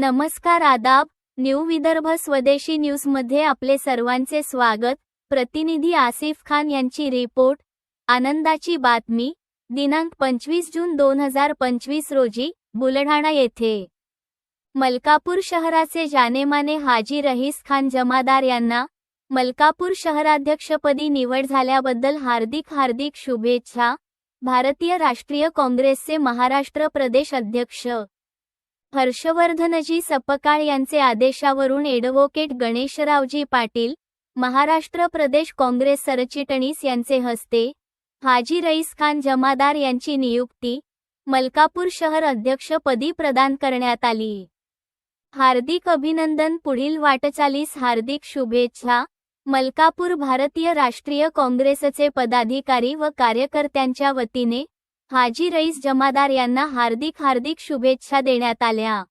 नमस्कार आदाब न्यू विदर्भ स्वदेशी न्यूजमध्ये आपले सर्वांचे स्वागत. प्रतिनिधी आसिफ खान यांची रिपोर्ट. आनंदाची बातमी. दिनांक पंचवीस जून दोन हजार पंचवीस रोजी बुलढाणा येथे. मलकापूर शहराचे जानेमाने हाजी रहीस खान जमादार यांना मलकापूर शहराध्यक्षपदी निवड झाल्याबद्दल हार्दिक हार्दिक शुभेच्छा. भारतीय राष्ट्रीय काँग्रेसचे महाराष्ट्र प्रदेश अध्यक्ष. हर्षवर्धनजी सपकाळ यांचे आदेशावरून एडव्होकेट गणेशरावजी पाटील महाराष्ट्र प्रदेश काँग्रेस सरचिटणीस यांचे हस्ते हाजी रईस खान जमादार यांची नियुक्ती मलकापूर शहर अध्यक्षपदी प्रदान करण्यात आली. हार्दिक अभिनंदन पुढील वाटचालीस हार्दिक शुभेच्छा मलकापूर भारतीय राष्ट्रीय काँग्रेसचे पदाधिकारी व कार्यकर्त्यांच्या वतीने हाजी रईस जमादार यांना हार्दिक हार्दिक शुभेच्छा देण्यात आल्या.